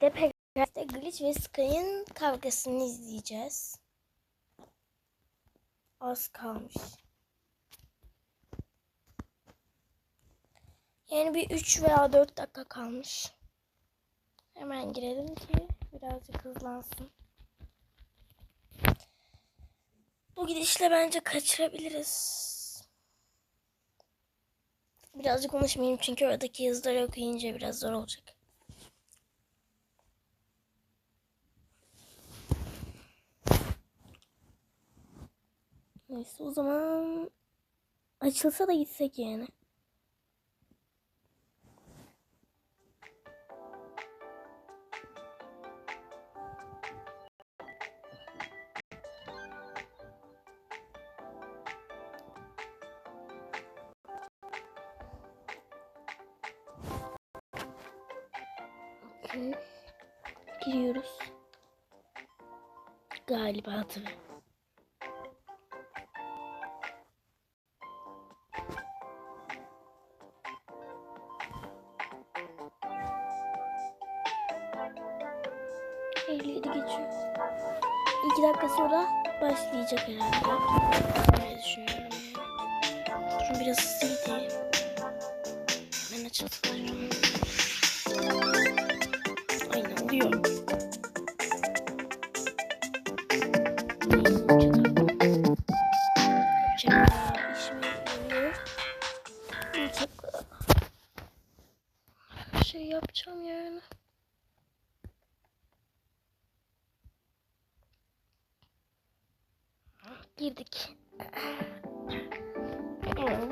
de Pegasus'ta Glitch ve Sky'ın kavgasını izleyeceğiz. Az kalmış. Yani bir 3 veya 4 dakika kalmış. Hemen girelim ki birazcık hızlansın. Bu gidişle bence kaçırabiliriz. Birazcık konuşmayayım çünkü oradaki yazıları okuyunca biraz zor olacak. Neyse o zaman açılsa da gitsek yani. Giriyoruz. Galiba tabii. Başlayacak herhalde. Öyle düşünüyorum. Durun biraz hızlı gideyim. Ben açılsın. Aynen oluyor.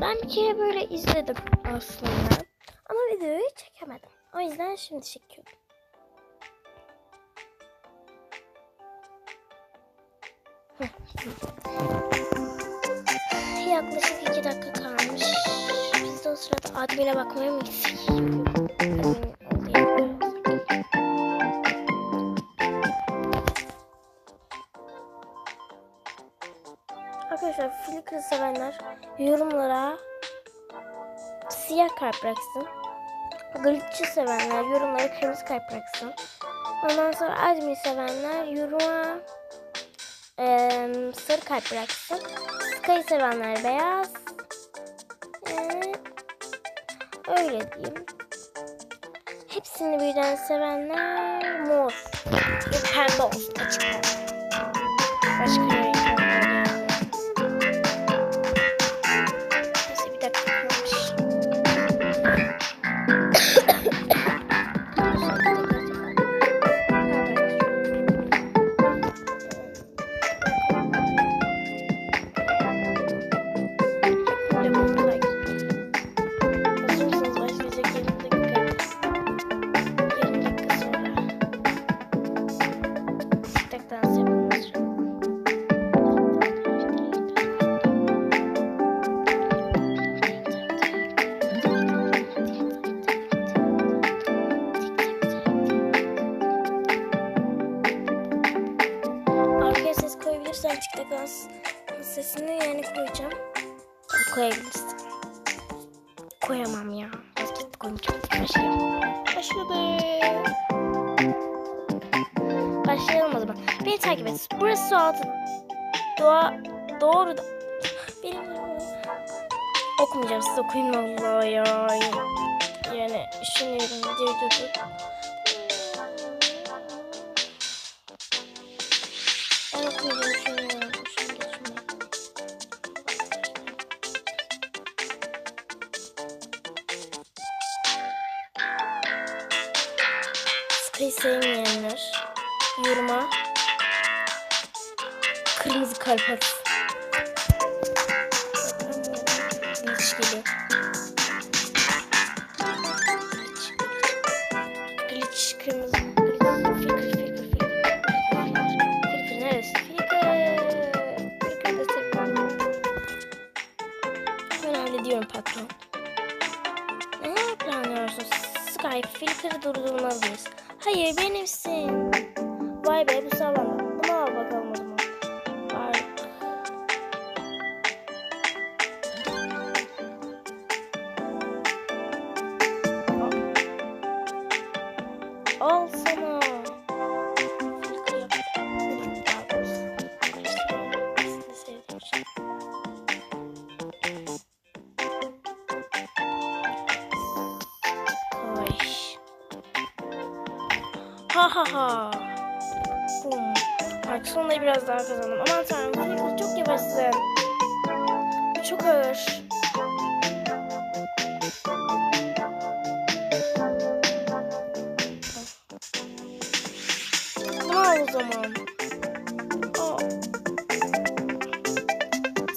Ben bir kere böyle izledim aslında. Ama videoyu çekemedim. O yüzden şimdi çekiyorum. Yaklaşık iki dakika kalmış. Biz de o sırada admine bakmaya mı gitsek? Arkadaşlar sevenler yorumlara siyah kalp bıraksın. Glitch'i sevenler yorumlara kırmızı kalp bıraksın. Ondan sonra admin sevenler yoruma eee, sarı kalp bıraksın. Sky sevenler beyaz. Yani öyle diyeyim. Hepsini birden sevenler mor. Pembe olsun açık. Başka Başlayalım o zaman. Beni takip et. Burası su altı. Doğa doğru da. Benim okumayacağım siz okuyun vallahi ya. Yani düşünüyorum. Dur dur sevmeyenler yoruma kırmızı kalp atsın. İlişkili. Glitch. Kırmızı. Hallediyorum patron. Ne planlıyorsun? Sky Flicker'ı durdurmalıyız. Hayır benimsin. Vay be bu sağlam. Bunu al bakalım o zaman. Aa al sana. Ha ha ha. Bum. Artık sonunda biraz daha kazandım. Aman tanrım Filika çok yavaşsın. Çok ağır. Bunu al o zaman.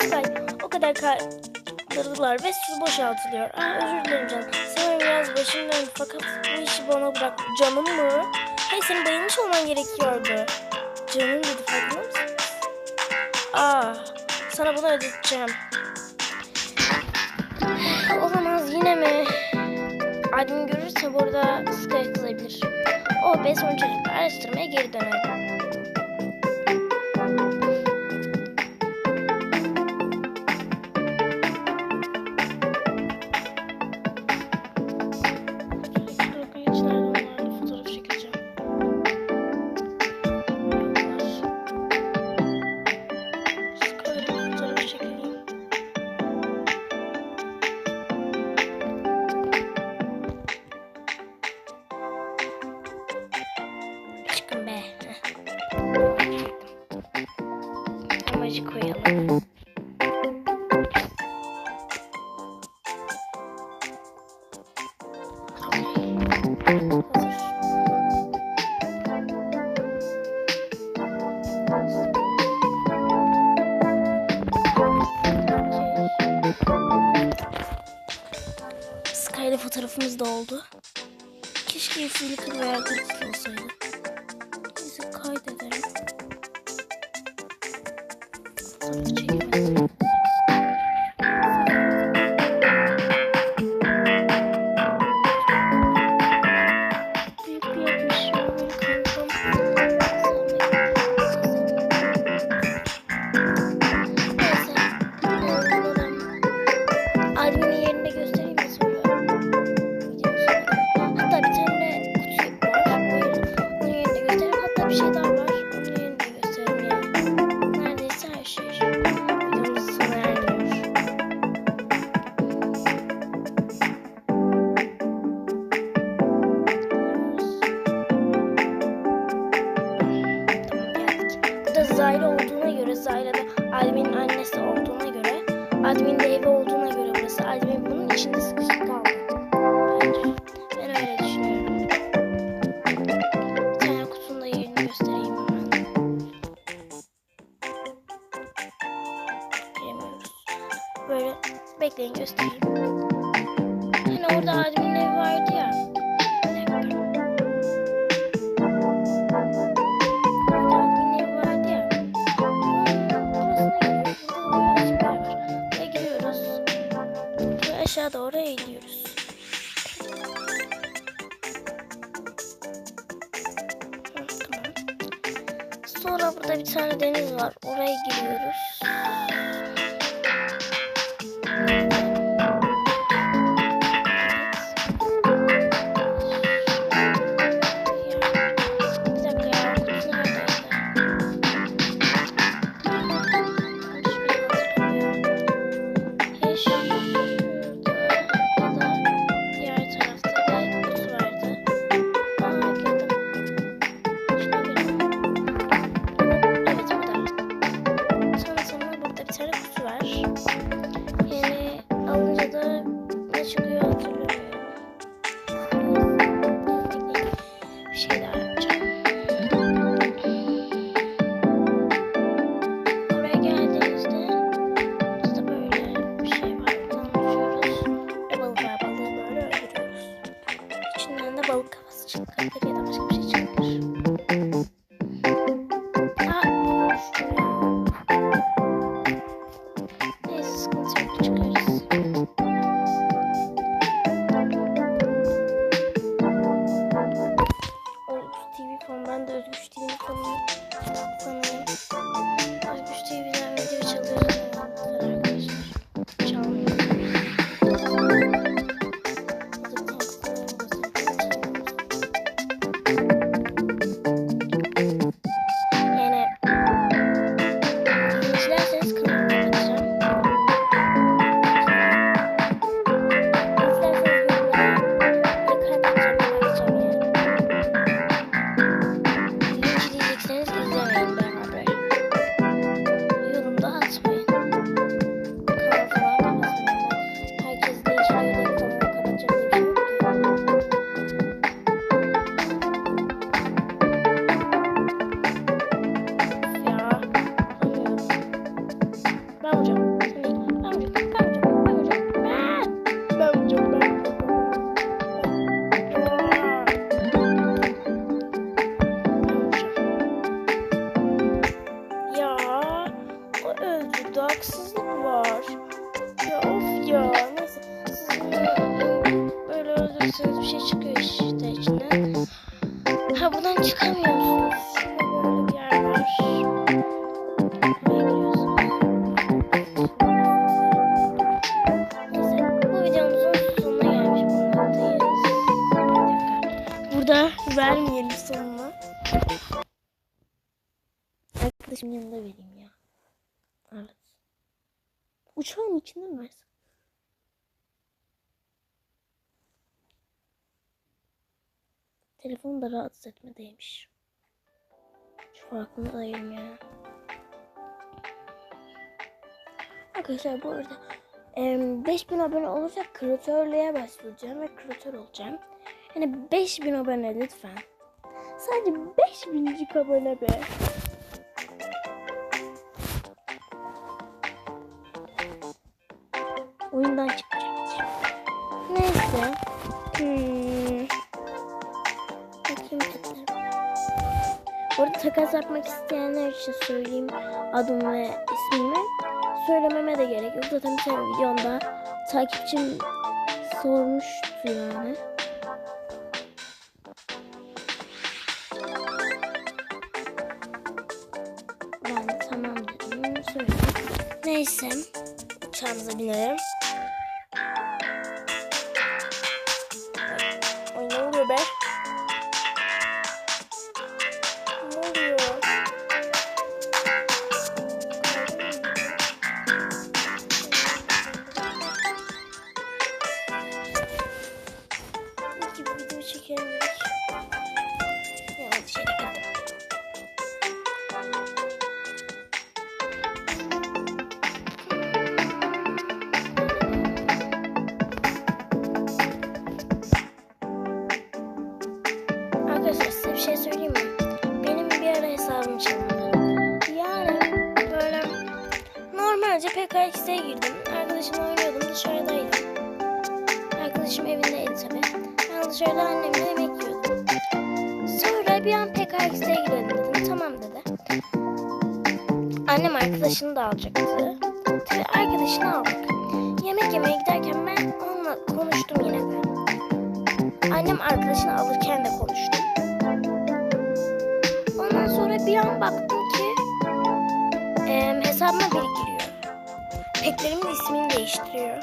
Sky o kadar kaldırdılar ve su boşaltılıyor. Aa, özür dilerim canım. Sanırım biraz başım döndü fakat bu işi bana bırak. Canım mı? Hey senin bayılmış olman gerekiyordu. Canım dedi farkında mısın? Aa, sana bunu ödeteceğim. Olamaz yine mi? Admin görürse burada Sky kızabilir. O be son çocuklar araştırmaya geri dönelim. Fotoğraf çekemedim. Bekleyin göstereyim. Hani orada Admin'in evi vardı ya. Aşağı doğru eğiliyoruz. Sonra burada bir tane deniz var. Oraya giriyoruz. Bir balık kafası ya da başka bir şey çıkabilir. şey çıkıyor işte içinden. Ha buradan çıkamıyorsunuz. Böyle bir yer var. Burada vermeyelim sonuna. Arkadaşım yanında vereyim ya. Evet. Uçağın içinde mi versin? Telefonu da rahatsız etmedeymiş. Şu farkındayım ya. Arkadaşlar bu arada em, 5000 abone olursa kreatörlüğe başlayacağım ve kreatör olacağım. Yani 5000 abone lütfen. Sadece 5000 abone be. Oyundan çıkacak. Neyse. Hmm. Yapmak isteyenler için söyleyeyim adım ve ismimi. Söylememe de gerek yok. Zaten bir tane videomda takipçim sormuştu yani. Ben tamam dedim. Söyledim. Neyse. Uçağımıza binelim. Sonra bir an PKX'e girelim dedim. Tamam dedi. Annem arkadaşını da alacaktı. Tabii arkadaşını aldık. Yemek yemeye giderken ben onunla konuştum yine de. Annem arkadaşını alırken de konuştu. Ondan sonra bir an baktım ki em, hesabıma biri giriyor. Petlerimin ismini değiştiriyor.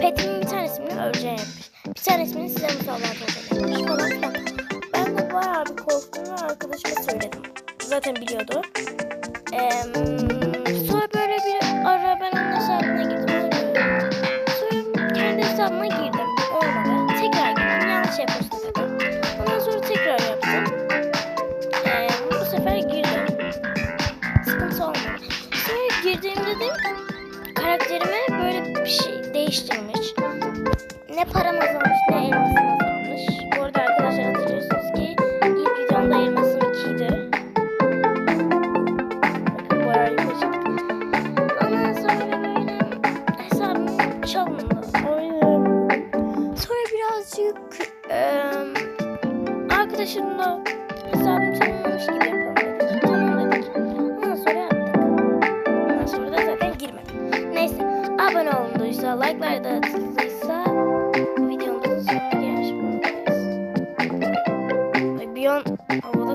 Petimin bir tanesini Örce yapmış. Bir tanesini size musallat yapmış Zaten biliyordu. Bir